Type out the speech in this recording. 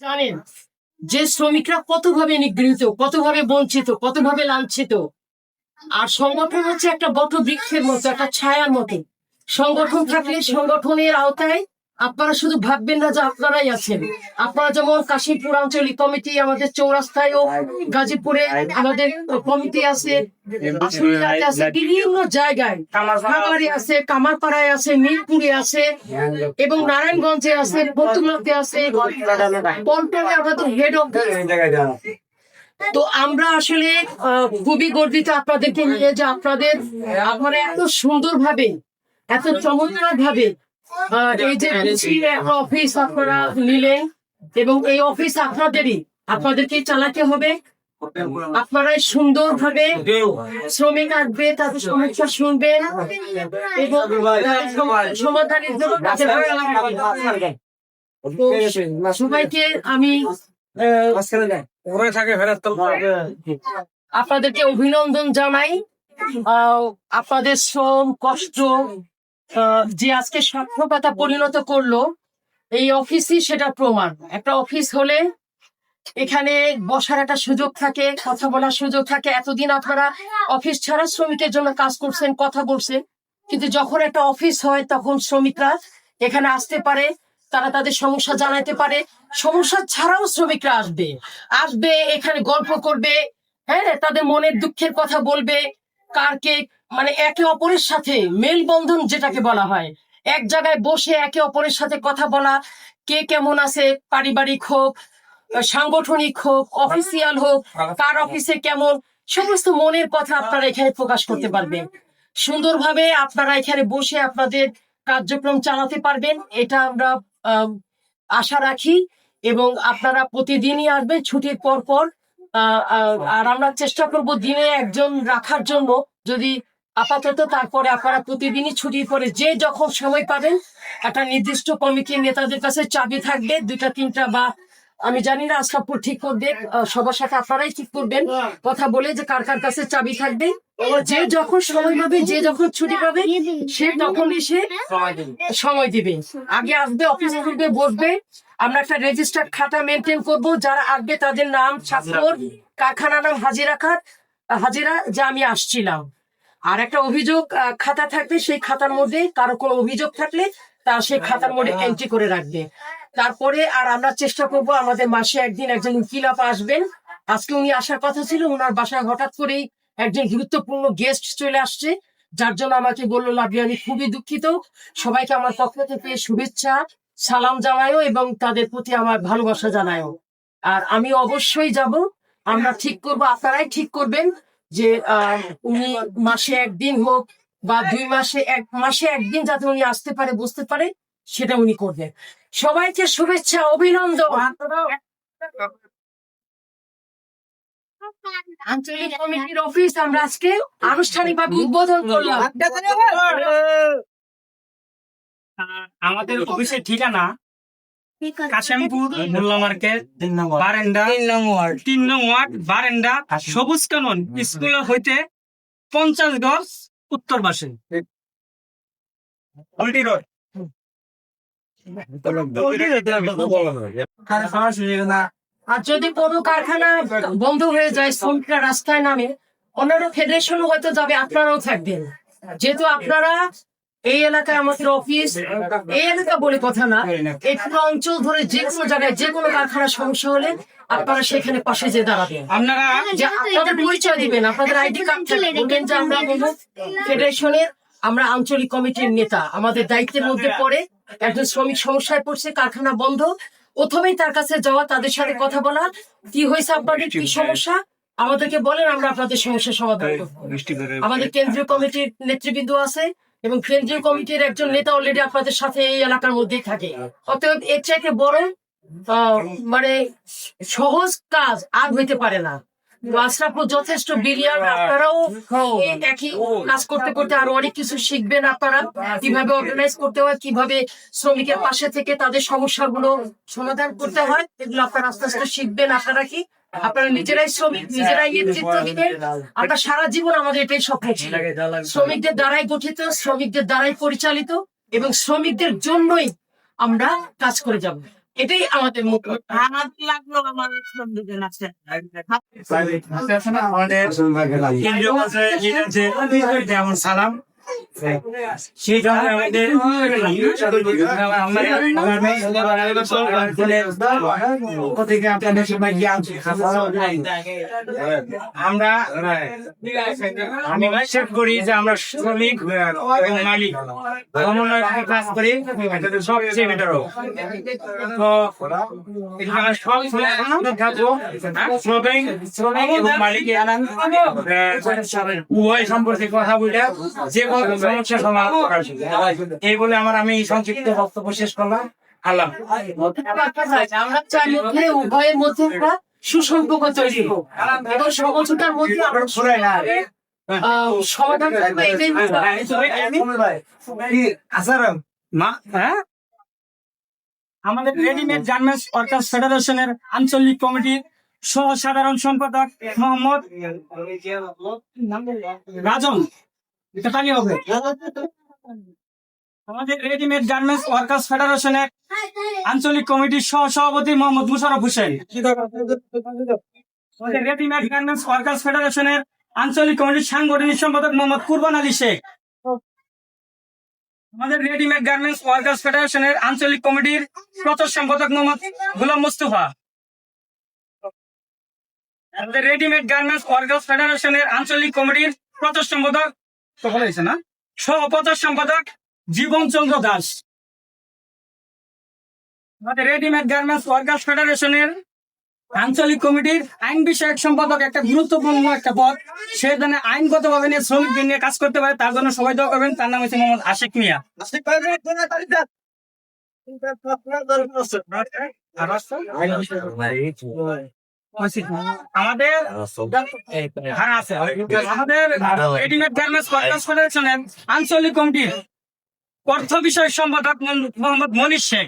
জানেন, যে শ্রমিকরা কতভাবে নিগৃহীত, কতভাবে বঞ্চিত, কতভাবে লাঞ্ছিত, আর সংগঠন হচ্ছে একটা বট বৃক্ষের মতো, একটা ছায়ার মতো। সংগঠন থাকলে সংগঠনের আওতায় আপনারা শুধু ভাববেন না যে আপনারাই আছেন। আপনারা যেমন কাশীপুর আঞ্চলিক কমিটি, আমাদের চৌরাস্তায় ও গাজীপুরে আমাদের কমিটি আছে বিভিন্ন জায়গায়। আছে, কামারপাড়ায় আছে, মিরপুরে আছে, এবং নারায়ণগঞ্জে আছে বর্তমানে আছে, পল্টনে আমাদের হেড অফ তো আমরা আসলে খুবই গর্বিত আপনাদেরকে নিয়ে যে আপনাদের আপনারা এত সুন্দর ভাবে এত চমৎকার ভাবে এই যে অফিস আপনারা নিলেন এবং এই অফিস আপনাদেরই। আপনাদেরকে চালাতে হবে। আপনারাই সুন্দর ভাবে শ্রমিক আসবে তাদের সমস্যা শুনবেন। এবং সমাধানের জন্য সবাইকে আমি ওরে আপনাদেরকে অভিনন্দন জানাই। আহ, আপনাদের শ্রম কষ্ট যে আজকে সার্থকতা পরিণত করল, এই অফিসই সেটা প্রমাণ। একটা অফিস হলে এখানে বসার একটা সুযোগ থাকে, কথা বলার সুযোগ থাকে। এতদিন আপনারা অফিস ছাড়া শ্রমিকের জন্য কাজ করছেন, কথা বলছেন। কিন্তু যখন একটা অফিস হয়, তখন শ্রমিকরা এখানে আসতে পারে, তারা তাদের সমস্যা জানাতে পারে। সমস্যা ছাড়াও শ্রমিকরা আসবে। আসবে, এখানে গল্প করবে হ্যাঁ তাদের মনের দুঃখের কথা বলবে। কারকে মানে একে অপরের সাথে মেলবন্ধন যেটাকে বলা হয়। এক জায়গায় বসে একে অপরের সাথে কথা বলা কে কেমন আছে পারিবারিক হোক সাংগঠনিক হোক অফিসিয়াল হোক কার অফিসে কেমন সমস্ত মনের কথা আপনারা এখানে প্রকাশ করতে পারবেন। সুন্দরভাবে আপনারা এখানে বসে আপনাদের কার্যক্রম চালাতে পারবেন এটা আমরা আম, আশা রাখি এবং আপনারা প্রতিদিনই আসবেন ছুটির পর পর আর আমরা চেষ্টা করব দিনে একজন রাখার জন্য। যদি আপাতত তারপরে আপনারা প্রতিদিনই ছুটির করে যে যখন সময় পাবেন একটা নির্দিষ্ট কমিটির নেতাদের কাছে চাবি থাকবে দুটা তিনটা বা আমি জানি না আশরাফপুর ঠিক করবে সবার সাথে আপনারাই ঠিক করবেন। কথা বলে যে কার কার কাছে চাবি থাকবে। যে যখন সময় পাবে যে যখন ছুটি পাবে সে তখন এসে সময় দিবে। আগে আসবে অফিসে খুলবে বসবে। আমরা একটা রেজিস্টার্ড খাতা মেনটেন করব যারা আসবে তাদের নাম স্বাক্ষর কারখানা নাম হাজিরা খাত হাজিরা যে আমি আসছিলাম। আর একটা অভিযোগ খাতা থাকবে সেই খাতার মধ্যে কারও কোনো অভিযোগ থাকলে তার সেই খাতার মধ্যে এন্ট্রি করে রাখবে। তারপরে আর আমরা চেষ্টা করব আমাদের মাসে একদিন একজন উকিল আপা আসবেন। আজকে উনি আসার কথা ছিল ওনার বাসায় হঠাৎ করেই একজন গুরুত্বপূর্ণ গেস্ট চলে আসছে, যার জন্য আমাকে বলল লাভি আমি খুবই দুঃখিত। সবাইকে আমার পক্ষ থেকে শুভেচ্ছা, সালাম জানায়ও এবং তাদের প্রতি আমার ভালোবাসা জানায়ও। আর আমি অবশ্যই যাব। আমরা ঠিক করব, আপনারাই ঠিক করবেন যে উনি মাসে একদিন হোক বা দুই মাসে এক, মাসে একদিন যাতে উনি আসতে পারে বুঝতে পারে। সেটা উনি করবেন। সবাইকে শুভেচ্ছা অভিনন্দন। আঞ্চলিক কমিটির অফিস আমরা আজকে আনুষ্ঠানিকভাবে উদ্বোধন করলাম। আমাদের অফিসের ঠিকানা কাশিমপুর মোল্লা মার্কেট বারেন্ডা তিন নং ওয়ার্ড। বারেন্ডা সবুজ কানন স্কুল হইতে পঞ্চাশ গজ উত্তর পাশে। আর যদি কোনো কারখানা বন্ধ হয়ে যায় শ্রমিকরা রাস্তায় নামে অন্যান্য ফেডারেশনও হয়তো যাবে আপনারাও থাকবেন। যেহেতু আপনারা এই এলাকায় আমাদের অফিস এই এলাকা বলে কথা না এই পুরো অঞ্চল ধরে যে কোনো জায়গায় যে কোনো কারখানা সমস্যা হলে আপনারা সেখানে পাশে যে দাঁড়াবেন। আপনারা যে আপনাদের পরিচয় দিবেন আপনাদের আইডি কার্ড বলবেন যে আমরা ফেডারেশনের আমরা আঞ্চলিক কমিটির নেতা। আমাদের দায়িত্বের মধ্যে পড়ে একজন শ্রমিক সমস্যায় পড়ছে কারখানা বন্ধ। প্রথমেই তার কাছে যাওয়া তাদের সাথে কথা বলা কি হয়েছে আপনাদের কি সমস্যা? আমাদেরকে বলেন আমরা আপনাদের সমস্যার সমাধান করব। আমাদের কেন্দ্রীয় কমিটির নেতৃবৃন্দ আছে এবং কেন্দ্রীয় কমিটির একজন নেতা অলরেডি আপনাদের সাথে এই এলাকার মধ্যেই থাকে। অতএব এর চাইতে বড় আহ, মানে সহজ কাজ আর হইতে পারে না। তো আশরাফুল যথেষ্ট বিলিয়ান আপনারাও একই কাজ করতে করতে আরও অনেক কিছু শিখবেন আপনারা। কীভাবে অর্গানাইজ করতে হয় কীভাবে শ্রমিকের পাশে থেকে তাদের সমস্যাগুলো সমাধান করতে হয় এগুলো আপনারা আস্তে আস্তে শিখবেন। আপনারা কি? আপনারা নিজেরাই শ্রমিক নিজেরাই নেতৃত্ব দিবেন। আমরা সারা জীবন আমাদের এটাই স্বপ্ন ছিল। শ্রমিকদের দ্বারাই গঠিত শ্রমিকদের দ্বারাই পরিচালিত এবং শ্রমিকদের জন্যই আমরা কাজ করে যাব। এটাই আমাদের মুখ্য হাত লাগল আমার বন্ধুদের আছে। আমাদের সালাম সেই জন্য আমাদের থেকে আপনাদের সবাই জ্ঞান আমরা আমি বিশ্বাস করি যে আমরা শ্রমিক এবং মালিক সমন্বয়ে কাজ করি সবচেয়ে বেটার তো আমরা সব থাকব শ্রমিক শ্রমিক এবং মালিক উভয় সম্পর্কে কথা বলে যে এই বলে আমার আমি সংক্ষিপ্ত বক্তব্য শেষ করলাম। আল্লাহ আমরা চাই উভয়ের মধ্যে সুসম্পর্ক তৈরি হোক। এবং সমঝোতার মধ্যে আমরা সমাধান করব মা হ্যাঁ? আমাদের রেডিমেড গার্মেন্টস ওয়ার্কার্স ফেডারেশনের আঞ্চলিক কমিটির সহ সাধারণ সম্পাদক মোহাম্মদ রাজন। এটা হবে। আমাদের রেডিমেড গার্মেন্টস ওয়ার্কার্স ফেডারেশনের আঞ্চলিক কমিটির সহ সভাপতি Mohammad Musharraf Hossain. Readymade garments workers ফেডারেশনের আঞ্চলিক কমিটির সাংগঠনিক সম্পাদক মোহাম্মদ কুরবান আলী শেখ। আমাদের রেডিমেড গার্মেন্টস ওয়ার্কার্স ফেডারেশনের আঞ্চলিক কমিটির প্রচার সম্পাদক মোহাম্মদ গোলাম মুস্তফা। আমাদের রেডিমেড গার্মেন্টস ওয়ার্কার্স ফেডারেশনের আঞ্চলিক কমিটির প্রচার সম্পাদক সকলে হয়েছে না? সম্পাদক জীবন চন্দ্র দাস। আমাদের রেডিমেড গার্মেন্টস ওয়ার্কার্স ফেডারেশনের আঞ্চলিক কমিটির আইন বিষয়ক সম্পাদক একটা গুরুত্বপূর্ণ একটা পদ। সে যেন আইনগতভাবে নিয়ে শ্রমিকদের নিয়ে কাজ করতে পারে তার জন্য সবাই দোয়া করবেন। তার নাম হচ্ছে মোহাম্মদ আশিক মিয়া। আমাদের হ্যাঁ আছে। আমাদের রেডিমেড গার্মেন্টস ওয়ার্কার্স ফেডারেশনের আঞ্চলিক কমিটির অর্থ বিষয়ক সম্পাদক মোহাম্মদ মনির শেখ